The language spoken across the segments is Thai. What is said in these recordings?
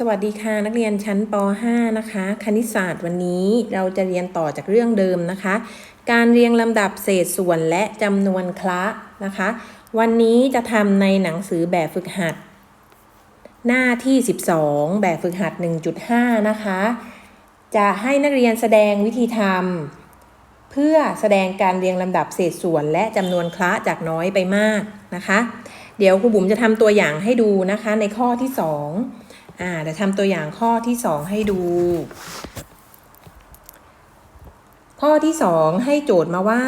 สวัสดีค่ะนักเรียนชั้นป .5 นะคะ คณิตศาสตร์วันนี้เราจะเรียนต่อจากเรื่องเดิมนะคะ การเรียงลำดับเศษส่วนและจำนวนคละนะคะ วันนี้จะทำในหนังสือแบบฝึกหัด หน้าที่ 12 แบบฝึกหัด 1.5 นะคะ จะให้นักเรียนแสดงวิธีทำเพื่อแสดงการเรียงลำดับเศษส่วนและจำนวนคละจากน้อยไปมากนะคะ เดี๋ยวครูบุ๋มจะทำตัวอย่างให้ดูนะคะในข้อที่ 2 อ่าเดี๋ยวทำตัวอย่างข้อที่2ให้ดู ข้อที่2ให้โจทย์มาว่า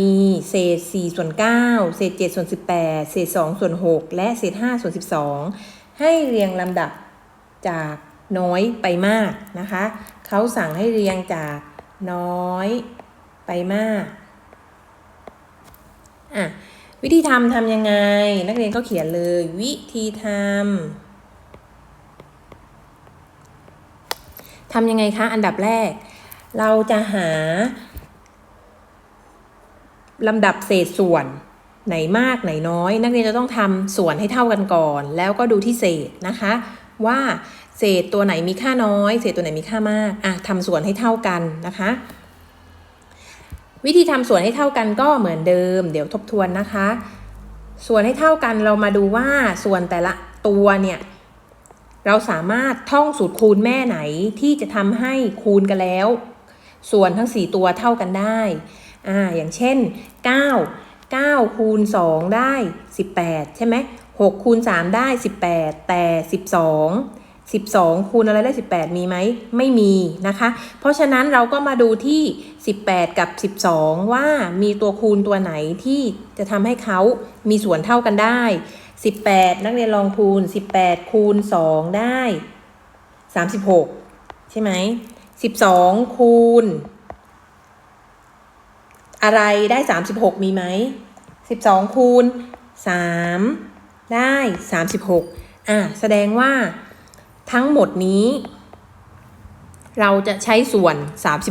มีเศษ4ส่วน9เศษ7ส่วน18เศษ2ส่วน6และเศษ5ส่วน12ให้เรียงลำดับจากน้อยไปมากนะคะ เขาสั่งให้เรียงจากน้อยไปมากอะวิธีทำทำยังไง นักเรียนก็เขียนเลย วิธีทำ ทำยังไงคะ อันดับแรก เราจะหาลำดับเศษส่วนไหนมากไหนน้อย นักเรียนจะต้องทำส่วนให้เท่ากันก่อน แล้วก็ดูที่เศษนะคะ ว่าเศษตัวไหนมีค่าน้อย เศษตัวไหนมีค่ามากอะทำส่วนให้เท่ากันนะคะ วิธีทำส่วนให้เท่ากันก็เหมือนเดิม เดี๋ยวทบทวนนะคะ ส่วนให้เท่ากันเรามาดูว่าส่วนแต่ละตัวเนี่ย เราสามารถท่องสูตรคูณแม่ไหนที่จะทำให้คูณกันแล้ว ส่วนทั้ง 4 ตัวเท่ากันได้อ่าอย่างเช่น 9 9 คูณ 2 ได้ 18 ใช่ไหม6คูณ 3 ได้ 18 แต่ 12 12 คูณอะไรได้ 18 มีไหม ไม่มีนะคะ เพราะฉะนั้นเราก็มาดูที่ 18 กับ 12 ว่ามีตัวคูณตัวไหนที่จะทำให้เขามีส่วนเท่ากันได้ 18 นักเรียนลองคูณ 18 คูณ 2 ได้ 36 ใช่ไหม 12 คูณ อะไรได้ 36 มีไหม 12 คูณ 3 ได้ 36 อะ แสดงว่าทั้งหมดนี้ เราจะใช้ส่วน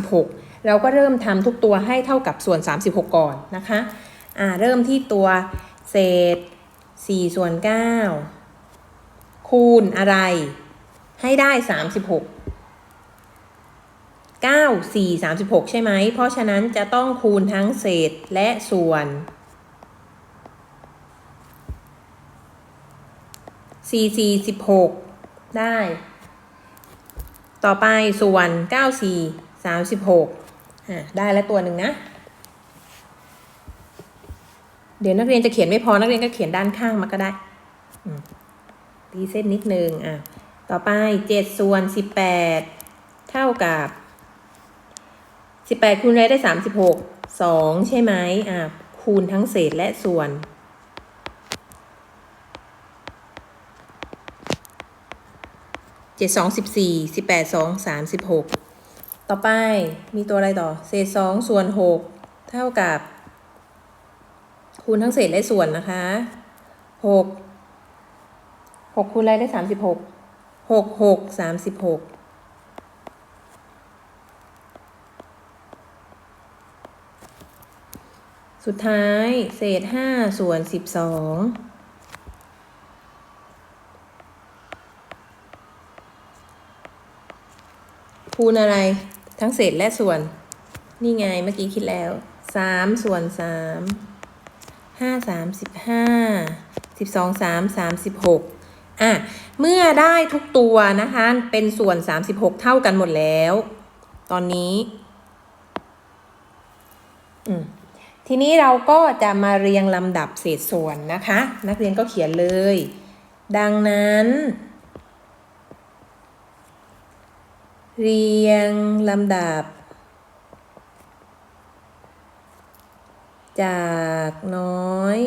36 เราก็เริ่มทำทุกตัวให้เท่ากับส่วน 36 ก่อนนะคะ อ่า เริ่มที่ตัวเศษ 4ส่วน9คูณอะไร ให้ได้36 9 4 36ใช่ไหม เพราะฉะนั้นจะต้องคูณทั้งเศษและส่วน4 4 16ได้ ต่อไปส่วน9 4 36อะได้แล้วตัวหนึ่งนะ เดี๋ยวนักเรียนจะเขียนไม่พอนักเรียนก็เขียนด้านข้างมาก็ได้ตีเส้นนิดนึงอะต่อไป7ส่วน18เท่ากับ18คูณอะไรได้36 2ใช่ไหมอะคูณทั้งเศษและส่วน7 2 14 18 2 36ต่อไปมีตัวอะไรต่อ เศษ2ส่วน6เท่ากับ คูณทั้งเศษและส่วนนะคะหกหกคูณอะไรได้สามสิบหกหกหกสามสิบหกสุดท้ายเศษห้าส่วนสิบสองคูณอะไรทั้งเศษและส่วน นี่ไงเมื่อกี้คิดแล้วสามส่วนสาม ห้าสามสิบห้าสิบสองสามสามสิบหกอะ เมื่อได้ทุกตัวนะคะ เป็นส่วนสามสิบหกเท่ากันหมดแล้ว ตอนนี้ ทีนี้เราก็จะมาเรียงลำดับเศษส่วนนะคะ นักเรียนก็เขียนเลย ดังนั้น เรียงลำดับ จากน้อย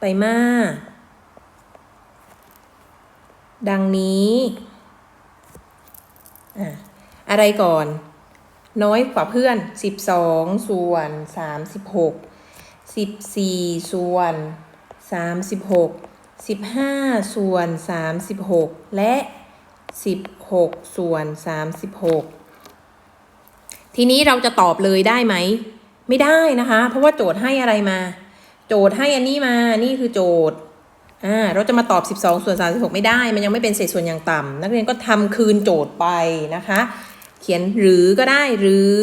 ไปมาก ดังนี้อะอะไรก่อน น้อยกว่าเพื่อน 12 ส่วน 36 14 ส่วน 36 15 ส่วน 36 และ 16 ส่วน 36 ทีนี้เราจะตอบเลยได้ไหม ไม่ได้นะคะ เพราะว่าโจทย์ให้อะไรมา โจทย์ให้อันนี้มานี่คือโจทย์อ่าเราจะมาตอบ 12 ส่วน 36 ไม่ได้ มันยังไม่เป็นเศษส่วนอย่างต่ำนักเรียนก็ทำคืนโจทย์ไปนะคะ เขียนหรือก็ได้หรือ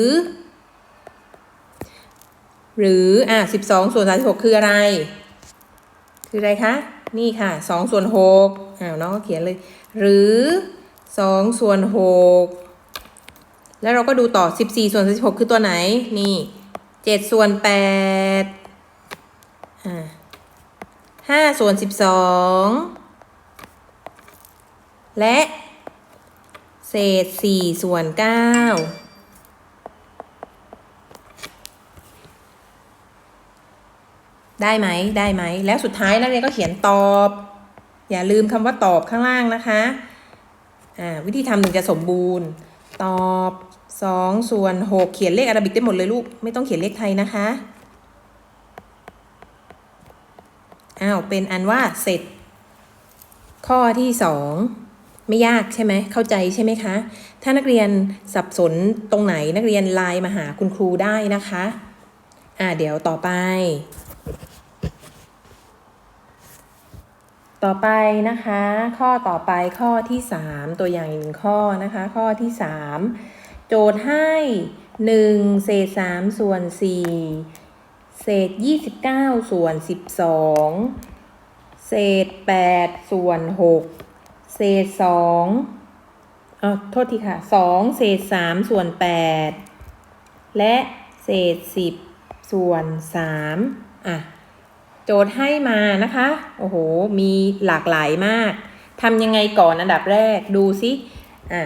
หรืออะ12 ส่วน 36 คืออะไร คืออะไรคะ นี่ค่ะ 2 ส่วน6อ้าวน้องก็เขียนเลย หรือ 2 ส่วน 6 แล้วเราก็ดูต่อ 14 ส่วน 36 คือตัวไหนนี่ 7ส่วน8อ่าห้าส่วนสิบสองและเศษสี่ส่วนเก้าได้ไหมได้ไหม แล้วสุดท้ายนักเรียนก็เขียนตอบ อย่าลืมคำว่าตอบข้างล่างนะคะ อ่า วิธีทำถึงจะสมบูรณ์ ตอบ สองส่วนหกเขียนเลขอาราบิกได้หมดเลยลูก ไม่ต้องเขียนเลขไทยนะคะอ้าวเป็นอันว่าเสร็จ ข้อที่สองไม่ยากใช่ไหมเข้าใจใช่ไหมคะ ถ้านักเรียนสับสนตรงไหนนักเรียนไลน์มาหาคุณครูได้นะคะอ่าเดี๋ยวต่อไป ต่อไปนะคะ ข้อต่อไปข้อที่สามตัวอย่างอีกหนึ่งข้อนะคะ ข้อที่สาม โจทย์ให้หนึ่งเศษสามส่วนสี่เศษ 29 ส่วน 12 เศษ 8 ส่วน 6 เศษ2อ๋อโทษทีค่ะ 2 เศษ 3 ส่วน 8 และเศษ 10 ส่วน 3 อะ โจทย์ให้มานะคะ โอ้โห มีหลากหลายมากทำยังไงก่อนอันดับแรกดูซิ อะ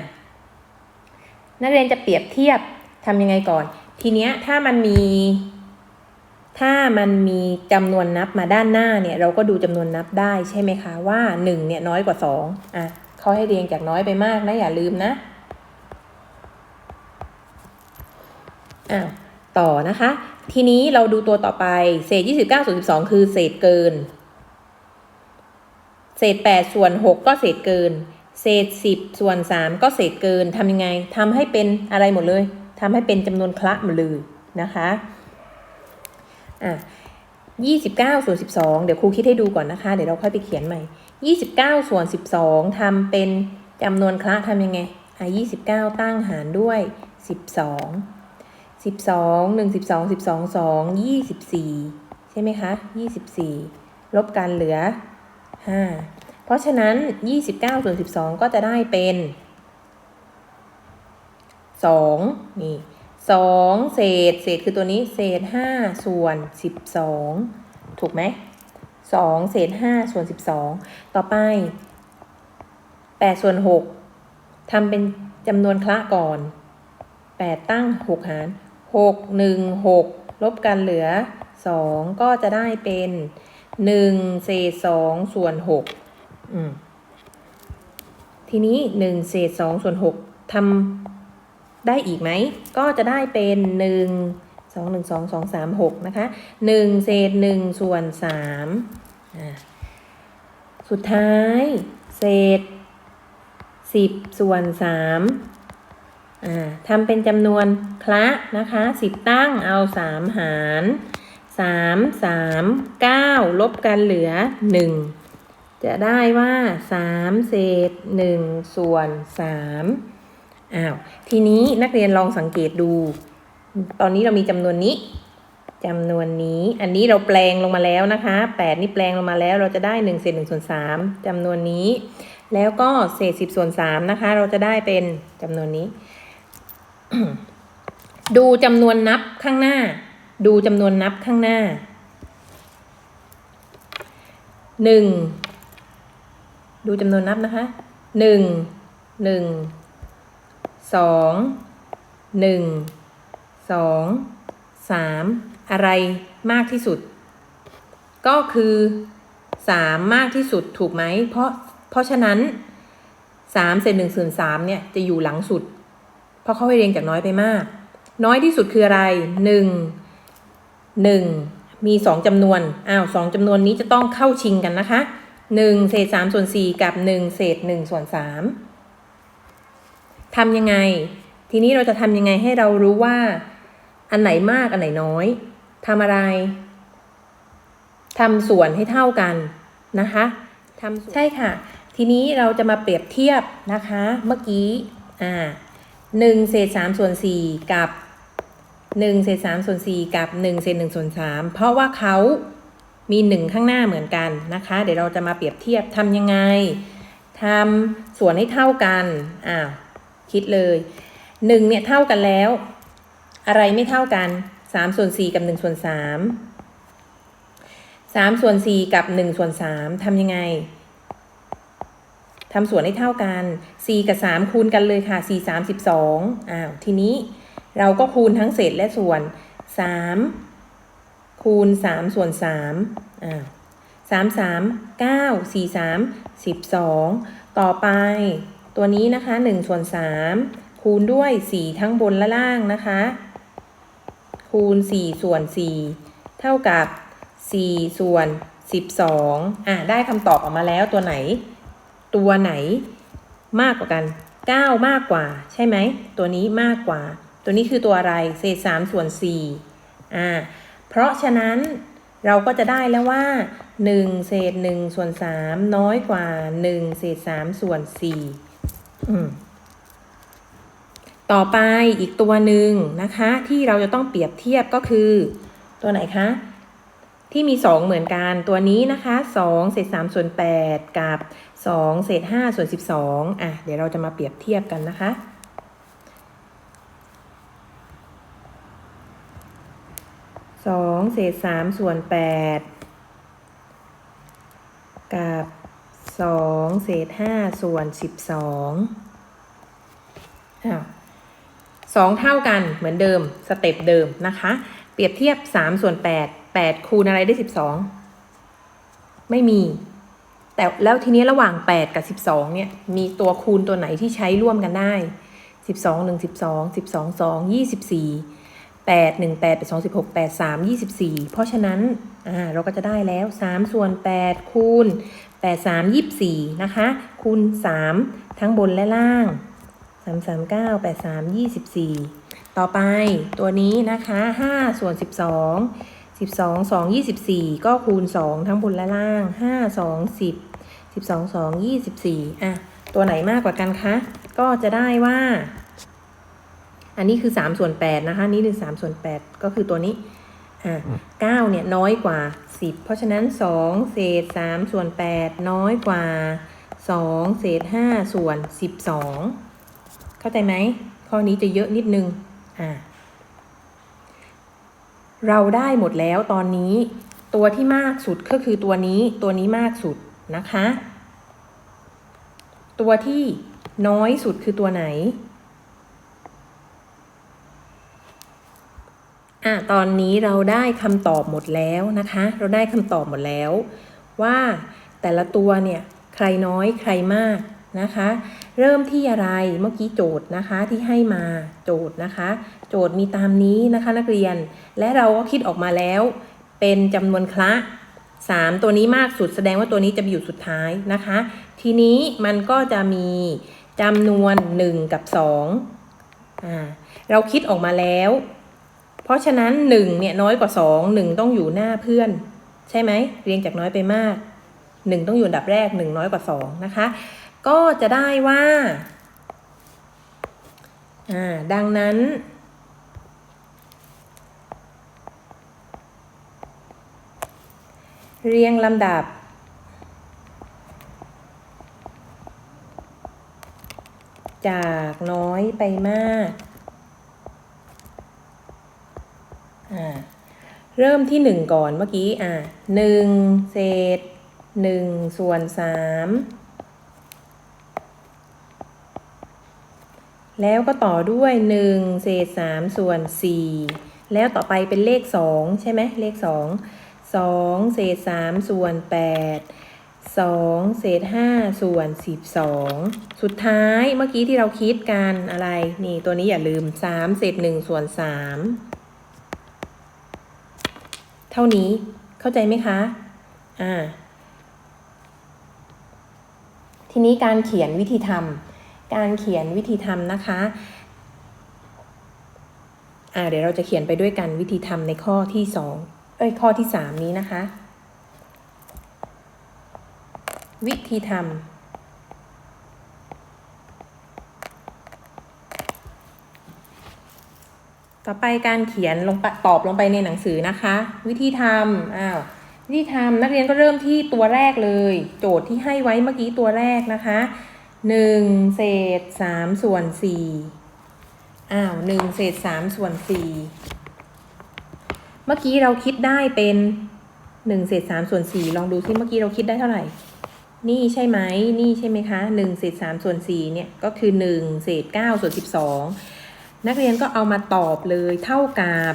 นักเรียนจะเปรียบเทียบทำยังไงก่อน ทีเนี้ยถ้ามันมี ถ้ามันมีจำนวนนับมาด้านหน้าเนี่ย เราก็ดูจำนวนนับได้ใช่ไหมคะว่า1เนี่ยน้อยกว่า2อะเขาให้เรียงจากน้อยไปมากนะอย่าลืมนะอ้าวต่อนะคะ ทีนี้เราดูตัวต่อไปเศษ29ส่วน12คือเศษเกิน เศษ8ส่วน6ก็เศษเกิน เศษ10ส่วน3ก็เศษเกินทำยังไงทำให้เป็นอะไรหมดเลยทำให้เป็นจำนวนคละหมดเลยนะคะอะยี่สิบเก้าส่วนสิบสองเดี๋ยวครูคิดให้ดูก่อนนะคะ เดี๋ยวเราค่อยไปเขียนใหม่ยี่สิบเก้าส่วนสิบสองทำเป็นจำนวนคละทำยังไงอะยี่สิบเก้าตั้งหารด้วยสิบสองสิบสองหนึ่งสิบสองสิบสองสองยี่สิบสี่ใช่ไหมคะยี่สิบสี่ลบกันเหลือห้า เพราะฉะนั้นยี่สิบเก้าส่วนสิบสองก็จะได้เป็นสองนี่สองเศษ เศษคือตัวนี้ เศษห้าส่วนสิบสองถูกไหมสองเศษห้าส่วนสิบสองต่อไปแปดส่วนหกทำเป็นจำนวนคละก่อนแปดตั้งหกหารหกหนึ่งหกลบกันเหลือสองก็จะได้เป็นหนึ่งเศษสองส่วนหก ทีนี้หนึ่งเศษสองส่วนหกทำได้อีกไหม ก็จะได้เป็นหนึ่งสองหนึ่งสองสองสามหกนะคะหนึ่งเศษหนึ่งส่วนสามสุดท้าย เศษสิบส่วนสามทำเป็นจำนวนคละนะคะสิบตั้งเอาสามหารสามสามเก้าลบกันเหลือหนึ่ง จะได้ว่าสามเศษหนึ่งส่วนสามอ้าว ทีนี้นักเรียนลองสังเกตดู ตอนนี้เรามีจำนวนนี้จำนวนนี้ อันนี้เราแปลงลงมาแล้วนะคะแปดนี่แปลงลงมาแล้วเราจะได้หนึ่งเศษหนึ่งส่วนสามจำนวนนี้ แล้วก็เศษสิบส่วนสามนะคะ เราจะได้เป็นจำนวนนี้ ดูจำนวนนับข้างหน้า ดูจำนวนนับข้างหน้าหนึ่ง ดูจำนวนนับนะคะหนึ่งหนึ่งสองหนึ่งสองสามอะไรมากที่สุด ก็คือสามมากที่สุดถูกไหม เพราะเพราะฉะนั้นสามเศษหนึ่งส่วนสามเนี่ยจะอยู่หลังสุด เพราะเขาให้เรียงจากน้อยไปมาก น้อยที่สุดคืออะไรหนึ่งหนึ่งมีสองจำนวนอ้าวสองจำนวนนี้จะต้องเข้าชิงกันนะคะ หนึ่งเศษสามส่วนสี่กับหนึ่งเศษหนึ่งส่วนสามทำยังไง ทีนี้เราจะทำยังไงให้เรารู้ว่า อันไหนมากอันไหนน้อยทำอะไรทำส่วนให้เท่ากันนะคะทำใช่ค่ะ ทีนี้เราจะมาเปรียบเทียบนะคะ เมื่อกี้อ่าหนึ่งเศษสามส่วนสี่กับหนึ่งเศษสามส่วนสี่กับหนึ่งเศษหนึ่งส่วนสามเพราะว่าเขา มีหนึ่งข้างหน้าเหมือนกันนะคะ เดี๋ยวเราจะมาเปรียบเทียบทำยังไงทำส่วนให้เท่ากันอ้าวคิดเลยหนึ่งเนี่ยเท่ากันแล้ว อะไรไม่เท่ากันสามส่วนสี่กับหนึ่งส่วนสามสามส่วนสี่กับหนึ่งส่วนสามทำยังไงทำส่วนให้เท่ากัน 4 กับ 3 คูณกันเลยค่ะ 4 3 12อ้าวทีนี้เราก็คูณทั้งเศษและส่วน 3 คูณ3ส่วน3อ้าว3 3 9 4 3 12ต่อไป ตัวนี้นะคะ1ส่วน3คูณด้วย4ทั้งบนและล่างนะคะ คูณ4ส่วน4เท่ากับ4ส่วน12อะได้คำตอบออกมาแล้วตัวไหน ตัวไหนมากกว่ากัน9มากกว่า ใช่ไหม ตัวนี้มากกว่า ตัวนี้คือตัวอะไร เศษ3ส่วน4อ่า เพราะฉะนั้นเราก็จะได้แล้วว่า 1 เศษ 1 ส่วน 3 น้อยกว่า 1 เศษ 3 ส่วน4ต่อไปอีกตัวหนึ่งนะคะ ที่เราจะต้องเปรียบเทียบก็คือ ตัวไหนคะ ที่มี 2 เหมือนกันตัวนี้นะคะ2เศษ3ส่วน 8 กับ 2 เศษ5ส่วน 12อะเดี๋ยวเราจะมาเปรียบเทียบกันนะคะ 2เศษ3ส่วน8กับ2เศษ5ส่วน12อ้าวสองเท่ากันเหมือนเดิมสเต็ปเดิมนะคะ เปรียบเทียบ3ส่วน8 8คูณอะไรได้12ไม่มี แต่แล้วทีนี้ระหว่าง 8 กับ 12 เนี่ย มีตัวคูณตัวไหนที่ใช้ร่วมกันได้ 12 1 12 12 2 24 8 1 8 8 2 16 8 3 24 เพราะฉะนั้นเราก็จะได้แล้ว 3 ส่วน 8 คูณ 8 3 24 นะคะ คูณ 3 ทั้งบนและล่าง 3 3 9 8 3 24 ต่อไปตัวนี้นะคะ 5 ส่วน 12 12 2 24 ก็คูณ 2 ทั้งบนและล่าง 5 2 10 12 2 24 อะ ตัวไหนมากกว่ากันคะ ก็จะได้ว่า อันนี้คือ 3 ส่วน8นะคะนี่คือ3ส่วน 8 ก็คือตัวนี้อะ9เนี่ยน้อยกว่า 10 เพราะฉะนั้น 2 เศษ 3 ส่วน 8 น้อยกว่า 2 เศษ 5 ส่วน 12 เข้าใจไหมข้อนี้จะเยอะนิดนึงอ่าเราได้หมดแล้วตอนนี้ ตัวที่มากสุดก็คือตัวนี้ตัวนี้มากสุดนะคะ ตัวที่น้อยสุดคือตัวไหน อะตอนนี้เราได้คำตอบหมดแล้วนะคะ เราได้คำตอบหมดแล้ว ว่าแต่ละตัวเนี่ยใครน้อยใครมากนะคะ เริ่มที่อะไรเมื่อกี้โจทย์นะคะที่ให้มาโจทย์นะคะ โจทย์มีตามนี้นะคะนักเรียน และเราก็คิดออกมาแล้ว เป็นจำนวนคละ3 ตัวนี้มากสุดแสดงว่าตัวนี้จะอยู่สุดท้ายนะคะ ทีนี้มันก็จะมีจำนวน 1 กับ2อ่าเราคิดออกมาแล้ว เพราะฉะนั้น1เนี่ยน้อยกว่า 2 1 ต้องอยู่หน้าเพื่อน ใช่ไหมเรียงจากน้อยไปมาก 1 ต้องอยู่อันดับแรก 1 น้อยกว่า 2 นะคะ ก็จะได้ว่าอ่าดังนั้น เรียงลำดับจากน้อยไปมาก อ่า เริ่มที่หนึ่งก่อนเมื่อกี้อ่าหนึ่งเศษหนึ่งส่วนสามแล้วก็ต่อด้วยหนึ่งเศษสามส่วนสี่แล้วต่อไปเป็นเลขสองใช่ไหมเลขสองสองเศษสามส่วนแปดสองเศษห้าส่วนสิบสองสุดท้ายเมื่อกี้ที่เราคิดกันอะไร นี่ตัวนี้อย่าลืมสามเศษหนึ่งส่วนสาม เท่านี้เข้าใจไหมคะอ่าทีนี้การเขียนวิธีทำการเขียนวิธีทำนะคะอ่าเดี๋ยวเราจะเขียนไปด้วยกันวิธีทำในข้อที่สองเอ้ยข้อที่สามนี้นะคะ วิธีทำ ต่อไปการเขียนลงตอบลงไปในหนังสือนะคะ วิธีทำอ้าววิธีทำนักเรียนก็เริ่มที่ตัวแรกเลย โจทย์ที่ให้ไว้เมื่อกี้ตัวแรกนะคะหนึ่งเศษสามส่วนสี่อ้าวหนึ่งเศษสามส่วนสี่เมื่อกี้เราคิดได้เป็นหนึ่งเศษสามส่วนสี่ลองดูซิเมื่อกี้เราคิดได้เท่าไหร่ นี่ใช่ไหมนี่ใช่ไหมคะหนึ่งเศษสามส่วนสี่เนี่ยก็คือหนึ่งเศษเก้าส่วนสิบสอง นักเรียนก็เอามาตอบเลยเท่ากับ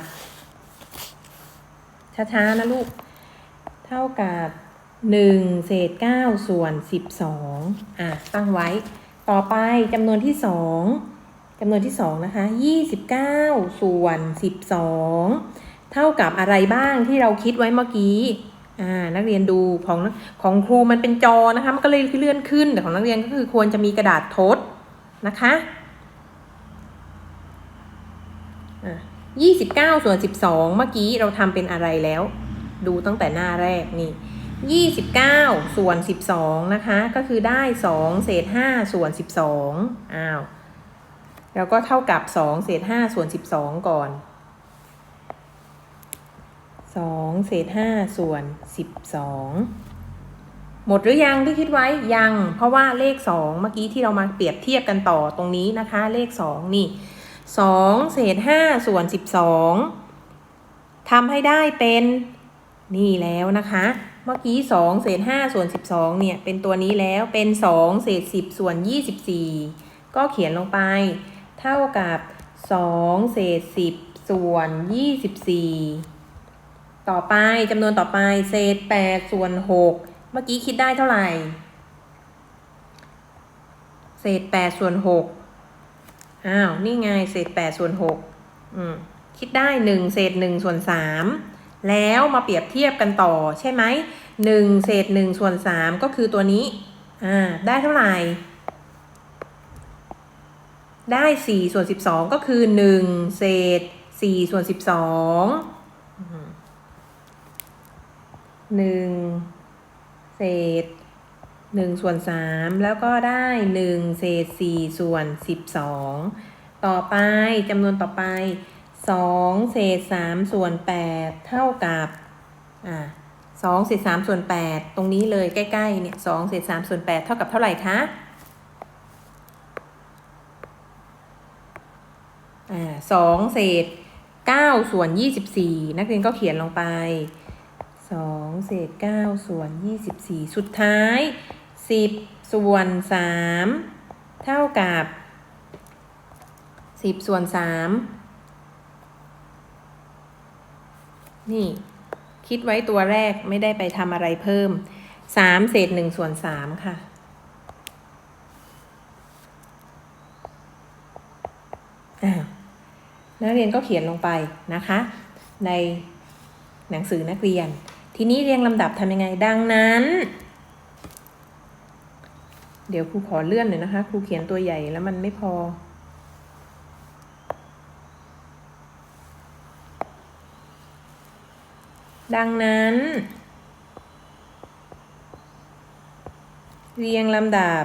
ช้าๆนะลูก เท่ากับหนึ่งเศษเก้าส่วนสิบสองอะ ตั้งไว้ ต่อไปจำนวนที่สองจำนวนที่สองนะคะยี่สิบเก้าส่วนสิบสองเท่ากับอะไรบ้างที่เราคิดไว้เมื่อกี้อ่านักเรียนดูของของครูมันเป็นจอนะคะ มันก็เลยเลื่อนขึ้นแต่ของนักเรียนก็คือควรจะมีกระดาษทดนะคะ อ่ายี่สิบเก้าส่วนสิบสองเมื่อกี้เราทำเป็นอะไรแล้ว ดูตั้งแต่หน้าแรกนี่ยี่สิบเก้าส่วนสิบสองนะคะ ก็คือได้สองเศษห้าส่วนสิบสองอ้าว แล้วก็เท่ากับสองเศษห้าส่วนสิบสองก่อนสองเศษห้าส่วนสิบสองหมดหรือยังที่คิดไว้ยัง เพราะว่าเลขสองเมื่อกี้ที่เรามาเปรียบเทียบกันต่อตรงนี้นะคะ เลขสองนี่ สองเศษห้าส่วนสิบสองทำให้ได้เป็นนี่แล้วนะคะ เมื่อกี้สองเศษห้าส่วนสิบสองเนี่ย เป็นตัวนี้แล้วเป็นสองเศษสิบส่วนยี่สิบสี่ก็เขียนลงไป เท่ากับสองเศษสิบส่วนยี่สิบสี่ต่อไปจำนวนต่อไปเศษแปดส่วนหกเมื่อกี้คิดได้เท่าไหร่ เศษแปดส่วนหก อ้าว นี่ไงเศษแปดส่วนหกอืมคิดได้หนึ่งเศษหนึ่งส่วนสามแล้วมาเปรียบเทียบกันต่อใช่ไหมหนึ่งเศษหนึ่งส่วนสามก็คือตัวนี้ อ่า ได้เท่าไหร่ ได้สี่ส่วนสิบสองก็คือหนึ่งเศษสี่ส่วนสิบสองหนึ่งเศษ หนึ่งส่วนสามแล้วก็ได้หนึ่งเศษสี่ส่วนสิบสองต่อไปจำนวนต่อไปสองเศษสามส่วนแปดเท่ากับอ่าสองเศษสามส่วนแปดตรงนี้เลยใกล้ๆเนี่ยสองเศษสามส่วนแปดเท่ากับเท่าไหร่คะอ่าสองเศษเก้าส่วนยี่สิบสี่นักเรียนก็เขียนลงไปสองเศษเก้าส่วนยี่สิบสี่สุดท้าย สิบส่วนสามเท่ากับสิบส่วนสามนี่ คิดไว้ตัวแรกไม่ได้ไปทำอะไรเพิ่มสามเศษหนึ่งส่วนสามค่ะนักเรียนก็เขียนลงไปนะคะ ในหนังสือนักเรียน ทีนี้เรียงลำดับทำยังไงดังนั้น เดี๋ยวครูขอเลื่อนหน่อยนะคะ ครูเขียนตัวใหญ่แล้วมันไม่พอ ดังนั้น เรียงลำดับ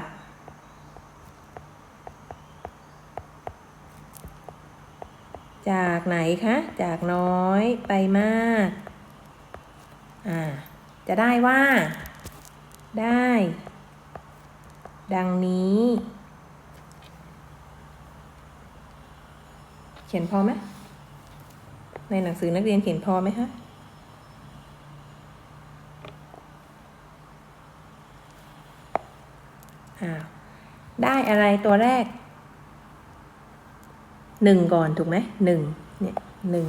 จากไหนคะ จากน้อยไปมาก อ่า จะได้ว่า ได้ ดังนี้ เขียนพอไหมในหนังสือนักเรียนเขียนพอไหมคะอ้าวได้อะไรตัวแรกหนึ่งก่อนถูกไหมหนึ่งเนี่ยหนึ่ง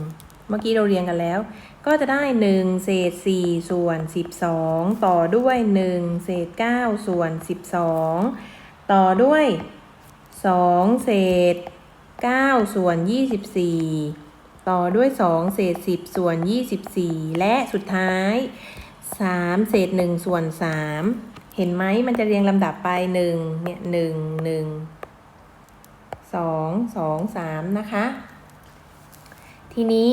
เมื่อกี้เราเรียงกันแล้ว ก็จะได้หนึ่งเศษสี่ส่วนสิบสองต่อด้วยหนึ่งเศษเก้าส่วนสิบสองต่อด้วยสองเศษเก้าส่วนยี่สิบสี่ต่อด้วยสองเศษสิบส่วนยี่สิบสี่และสุดท้ายสามเศษหนึ่งส่วนสามเห็นไหมมันจะเรียงลำดับไปหนึ่งเนี่ยหนึ่งหนึ่งสองสองสามนะคะ ทีนี้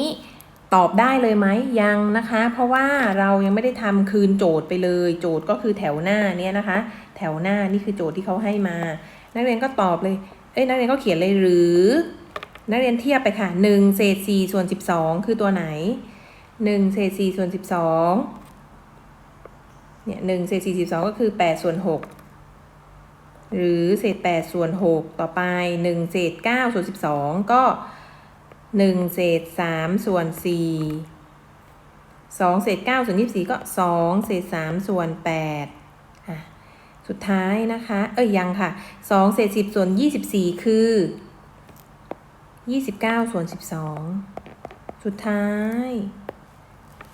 ตอบได้เลยไหมยังนะคะ เพราะว่าเรายังไม่ได้ทำคืนโจทย์ไปเลย โจทย์ก็คือแถวหน้าเนี่ยนะคะ แถวหน้านี่คือโจทย์ที่เขาให้มา นักเรียนก็ตอบเลยเอ้ยนักเรียนก็เขียนเลยหรือ นักเรียนเทียบไปค่ะหนึ่งเศษสี่ส่วนสิบสองคือตัวไหนหนึ่งเศษสี่ส่วนสิบสองเนี่ยหนึ่งเศษสี่สิบสองก็คือแปดส่วนหกหรือเศษแปดส่วนหกต่อไปหนึ่งเศษเก้าส่วนสิบสองก็ หนึ่งเศษสามส่วนสี่สองเศษเก้าส่วนยี่สิบสี่ก็สองเศษสามส่วนแปดสุดท้ายนะคะ เอ้ยยังค่ะสองเศษสิบส่วนยี่สิบสี่คือยี่สิบเก้าส่วนสิบสองสุดท้าย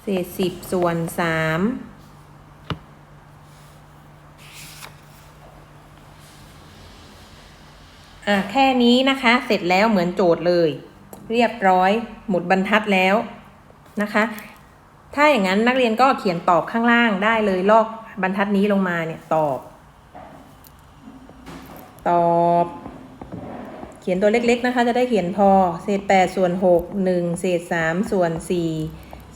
เศษสิบส่วนสามอะแค่นี้นะคะ เสร็จแล้วเหมือนโจทย์เลย เรียบร้อย หมดบรรทัดแล้วนะคะ ถ้าอย่างนั้นนักเรียนก็เขียนตอบข้างล่างได้เลยลอกบรรทัดนี้ลงมาเนี่ยตอบ ตอบ เขียนตัวเล็กๆนะคะ จะได้เขียนพอ เศษแปดส่วนหกหนึ่งเศษสามส่วนสี่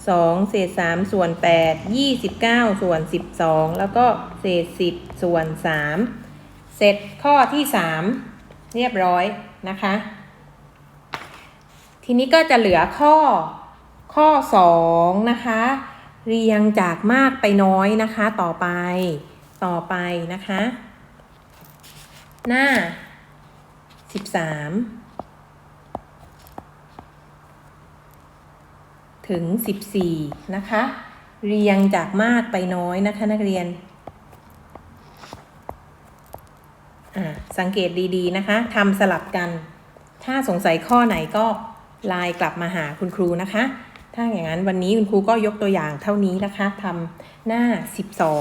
สองเศษสามส่วนแปดยี่สิบเก้าส่วนสิบสองแล้วก็เศษสิบส่วนสามเสร็จข้อที่สามเรียบร้อยนะคะ ทีนี้ก็จะเหลือข้อข้อสองนะคะ เรียงจากมากไปน้อยนะคะต่อไปต่อไปนะคะ หน้าสิบสามถึงสิบสี่นะคะ เรียงจากมากไปน้อยนะคะนักเรียนอ่าสังเกตดีๆนะคะทำสลับกัน ถ้าสงสัยข้อไหนก็ ไลน์กลับมาหาคุณครูนะคะ ถ้าอย่างนั้นวันนี้คุณครูก็ยกตัวอย่างเท่านี้นะคะทำหน้า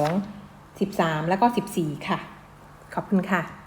12 13 แล้วก็ 14 ค่ะ ขอบคุณค่ะ